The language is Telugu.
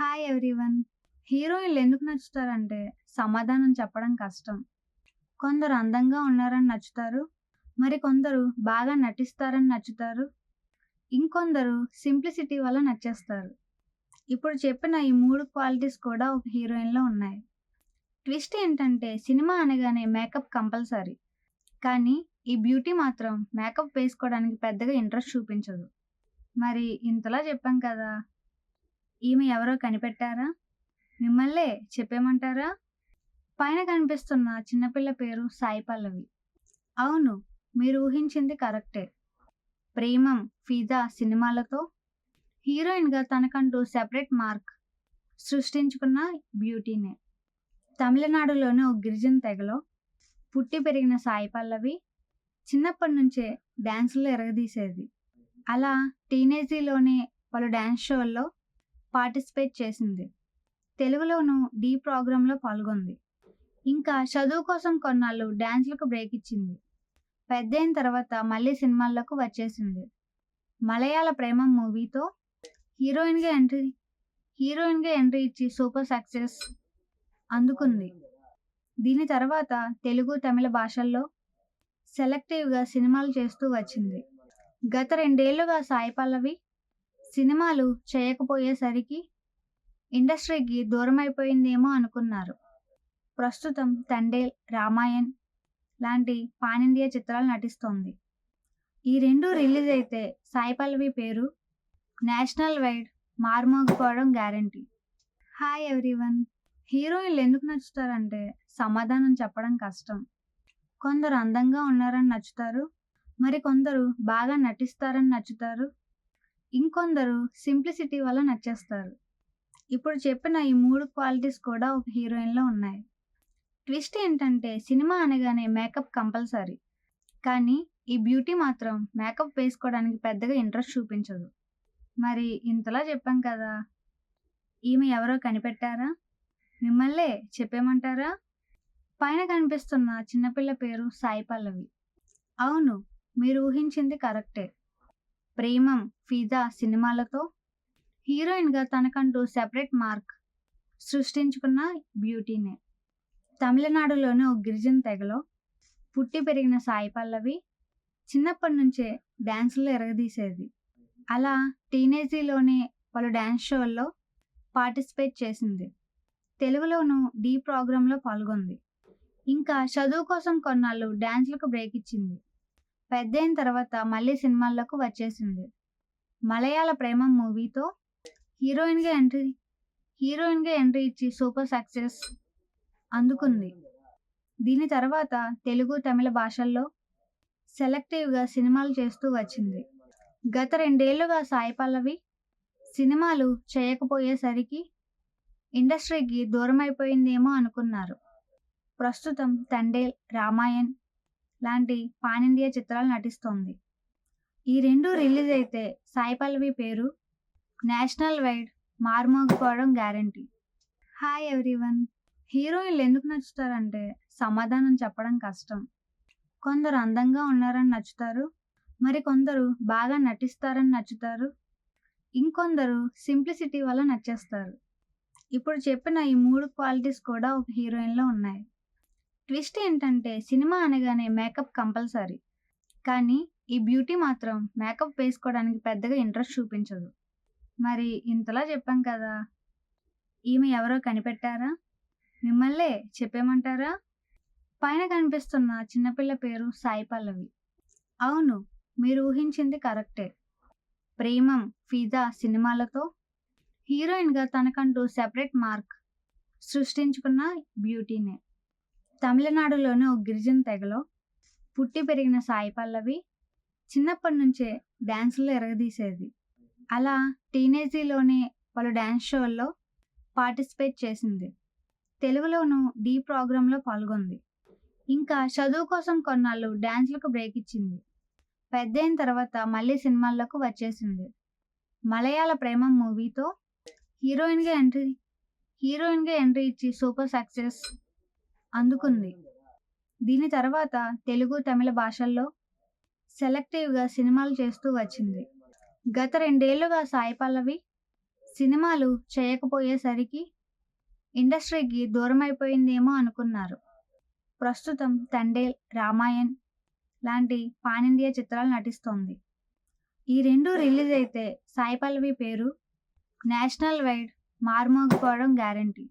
హాయ్ ఎవ్రీవన్ హీరోయిన్లు ఎందుకు నచ్చుతారంటే సమాధానం చెప్పడం కష్టం. కొందరు అందంగా ఉన్నారని నచ్చుతారు. మరి కొందరు బాగా నటిస్తారని నచ్చుతారు. ఇంకొందరు సింప్లిసిటీ వల్ల నచ్చేస్తారు. ఇప్పుడు చెప్పిన ఈ మూడు క్వాలిటీస్ కూడా ఒక హీరోయిన్లో ఉన్నాయి. ట్విస్ట్ ఏంటంటే సినిమా అనగానే మేకప్ కంపల్సరీ కానీ ఈ బ్యూటీ మాత్రం మేకప్ వేసుకోవడానికి పెద్దగా ఇంట్రెస్ట్ చూపించదు. మరి ఇంతలా చెప్పాం కదా. ఈమె ఎవరో కనిపెట్టారా? మిమ్మల్నే చెప్పేమంటారా? పైన కనిపిస్తున్న చిన్నపిల్ల పేరు సాయి పల్లవి. అవును మీరు ఊహించింది కరెక్టే. ప్రేమం ఫీజా సినిమాలతో హీరోయిన్గా తనకంటూ సెపరేట్ మార్క్ సృష్టించుకున్న బ్యూటీనే. తమిళనాడులోని ఒక గిరిజన తెగలో పుట్టి పెరిగిన సాయి పల్లవి చిన్నప్పటి నుంచే డ్యాన్సులు ఎరగదీసేది. అలా టీనేజీలోనే పలు డ్యాన్స్ షోల్లో పార్టిసిపేట్ చేసింది. తెలుగులోను డీ ప్రోగ్రాంలో పాల్గొంది. ఇంకా చదువు కోసం కొన్నాళ్ళు డ్యాన్స్లకు బ్రేక్ ఇచ్చింది. పెద్ద అయిన తర్వాత మళ్ళీ సినిమాల్లోకి వచ్చేసింది. మలయాళ ప్రేమ మూవీతో హీరోయిన్గా ఎంట్రీ హీరోయిన్గా ఎంట్రీ ఇచ్చి సూపర్ సక్సెస్ అందుకుంది. దీని తర్వాత తెలుగు తమిళ భాషల్లో సెలెక్టివ్గా సినిమాలు చేస్తూ వచ్చింది. గత రెండేళ్ళుగా సాయి పల్లవి సినిమాలు చేయకపోయేసరికి ఇండస్ట్రీకి దూరం అయిపోయిందేమో అనుకున్నారు. ప్రస్తుతం తండేల్ రామాయణ్ లాంటి పాన్ ఇండియా చిత్రాలు నటిస్తోంది. ఈ రెండు రిలీజ్ అయితే సాయి పల్లవి పేరు నేషనల్ వైడ్ మార్మోగిపోవడం గ్యారంటీ. Hi everyone. హీరోయిన్లు ఎందుకు నచ్చుతారంటే సమాధానం చెప్పడం కష్టం. కొందరు అందంగా ఉన్నారని నచ్చుతారు మరి కొందరు బాగా నటిస్తారని నచ్చుతారు. ఇంకొందరు సింప్లిసిటీ వల్ల నచ్చేస్తారు. ఇప్పుడు చెప్పిన ఈ మూడు క్వాలిటీస్ కూడా ఒక హీరోయిన్లో ఉన్నాయి. ట్విస్ట్ ఏంటంటే సినిమా అనగానే మేకప్ కంపల్సరీ. కానీ ఈ బ్యూటీ మాత్రం మేకప్ వేసుకోవడానికి పెద్దగా ఇంట్రెస్ట్ చూపించదు. మరి ఇంతలా చెప్పాం కదా! ఈమె ఎవరో కనిపెట్టారా? మిమ్మల్లే చెప్పేమంటారా? పైన కనిపిస్తున్న చిన్నపిల్ల పేరు సాయి పల్లవి. అవును మీరు ఊహించింది కరెక్టే. ప్రేమం ఫిజా సినిమాలతో హీరోయిన్గా తనకంటూ సెపరేట్ మార్క్ సృష్టించుకున్న బ్యూటీనే. తమిళనాడులోని ఒక గిరిజన తెగలో పుట్టి పెరిగిన సాయి పల్లవి చిన్నప్పటి నుంచే డ్యాన్సులు ఎరగదీసేది. అలా టీనేజీలోనే పలు డ్యాన్స్ షోల్లో పార్టిసిపేట్ చేసింది. తెలుగులోను డీ ప్రోగ్రాంలో పాల్గొంది. ఇంకా చదువు కోసం కొన్నాళ్ళు డ్యాన్స్లకు బ్రేక్ ఇచ్చింది పెద్ద అయిన తర్వాత మళ్ళీ సినిమాల్లోకి వచ్చేసింది. మలయాళ ప్రేమ మూవీతో హీరోయిన్గా ఎంట్రీ హీరోయిన్గా ఎంట్రీ ఇచ్చి సూపర్ సక్సెస్ అందుకుంది. దీని తర్వాత తెలుగు తమిళ భాషల్లో సెలెక్టివ్గా సినిమాలు చేస్తూ వచ్చింది. గత రెండేళ్ళుగా సాయి పల్లవి సినిమాలు చేయకపోయేసరికి ఇండస్ట్రీకి దూరం అయిపోయిందేమో అనుకున్నారు. ప్రస్తుతం తండేల్ రామాయణ్ లాంటి పాన్ ఇండియా చిత్రాలు నటిస్తోంది. ఈ రెండు రిలీజ్ అయితే సాయి పల్లవి పేరు నేషనల్ వైడ్ మార్మోగిపోవడం గ్యారంటీ. Hi everyone. హీరోయిన్లు ఎందుకు నచ్చుతారంటే సమాధానం చెప్పడం కష్టం. కొందరు అందంగా ఉన్నారని నచ్చుతారు మరి కొందరు బాగా నటిస్తారని నచ్చుతారు ఇంకొందరు సింప్లిసిటీ వల్ల నచ్చేస్తారు. ఇప్పుడు చెప్పిన ఈ మూడు క్వాలిటీస్ కూడా ఒక హీరోయిన్లో ఉన్నాయి. ట్విస్ట్ ఏంటంటే సినిమా అనగానే మేకప్ కంపల్సరీ. కానీ ఈ బ్యూటీ మాత్రం మేకప్ వేసుకోవడానికి పెద్దగా ఇంట్రెస్ట్ చూపించదు. మరి ఇంతలా చెప్పాం కదా ఈమె ఎవరో కనిపెట్టారా? మిమ్మల్నే చెప్పేమంటారా? పైన కనిపిస్తున్న చిన్నపిల్ల పేరు సాయి పల్లవి. అవును మీరు ఊహించింది కరెక్టే. ప్రేమం ఫిజా సినిమాలతో. హీరోయిన్గా తనకంటూ సెపరేట్ మార్క్ సృష్టించుకున్న బ్యూటీనే. తమిళనాడులోని ఒక గిరిజన తెగలో పుట్టి పెరిగిన సాయి పల్లవి చిన్నప్పటి నుంచే డ్యాన్సులు ఎరగదీసేది. అలా టీనేజీలోనే పలు డ్యాన్స్ షోల్లో పార్టిసిపేట్ చేసింది. తెలుగులోను డీ ప్రోగ్రాంలో పాల్గొంది. ఇంకా చదువు కోసం కొన్నాళ్ళు డ్యాన్స్లకు బ్రేక్ ఇచ్చింది. పెద్ద అయిన తర్వాత మళ్ళీ సినిమాల్లోకి వచ్చేసింది. మలయాళ ప్రేమ మూవీతో హీరోయిన్గా ఎంట్రీ హీరోయిన్గా ఎంట్రీ ఇచ్చి సూపర్ సక్సెస్ అందుకుంది. దీని తర్వాత తెలుగు తమిళ భాషల్లో సెలెక్టివ్గా సినిమాలు చేస్తూ వచ్చింది. గత రెండేళ్ళుగా సాయి పల్లవి సినిమాలు చేయకపోయేసరికి ఇండస్ట్రీకి దూరమైపోయిందేమో అనుకున్నారు. ప్రస్తుతం తండేల్ రామాయణ్ లాంటి పాన్ ఇండియా చిత్రాలు నటిస్తోంది. ఈ రెండు రిలీజ్ అయితే సాయి పల్లవి పేరు నేషనల్ వైడ్ మార్మోగిపోవడం గ్యారంటీ.